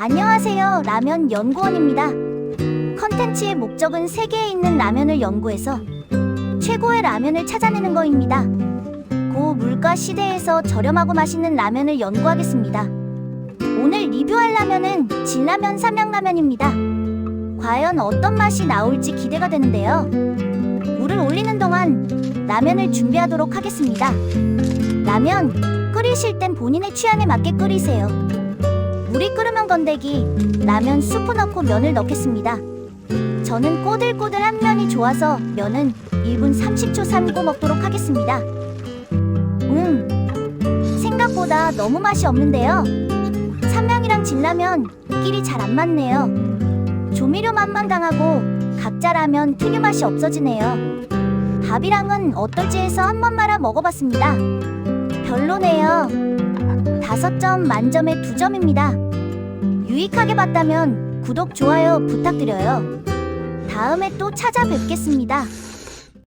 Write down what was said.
안녕하세요. 라면 연구원입니다. 컨텐츠의 목적은 세계에 있는 라면을 연구해서 최고의 라면을 찾아내는 거입니다. 고물가 시대에서 저렴하고 맛있는 라면을 연구하겠습니다. 오늘 리뷰할 라면은 진라면 삼양라면입니다. 과연 어떤 맛이 나올지 기대가 되는데요. 물을 올리는 동안 라면을 준비하도록 하겠습니다. 라면 끓이실 땐 본인의 취향에 맞게 끓이세요. 건더기 라면 수프 넣고 면을 넣겠습니다. 저는 꼬들꼬들한 면이 좋아서 면은 1분 30초 삶고 먹도록 하겠습니다. 음, 생각보다 너무 맛이 없는데요. 삼양이랑 진라면 끼리 잘 안 맞네요. 조미료 맛만 강하고 각자 라면 특유 맛이 없어지네요. 밥이랑은 어떨지 해서 한번 말아 먹어봤습니다. 별로네요. 다섯 점 만점에 두 점입니다. 유익하게 봤다면 구독, 좋아요 부탁드려요. 다음에 또 찾아뵙겠습니다.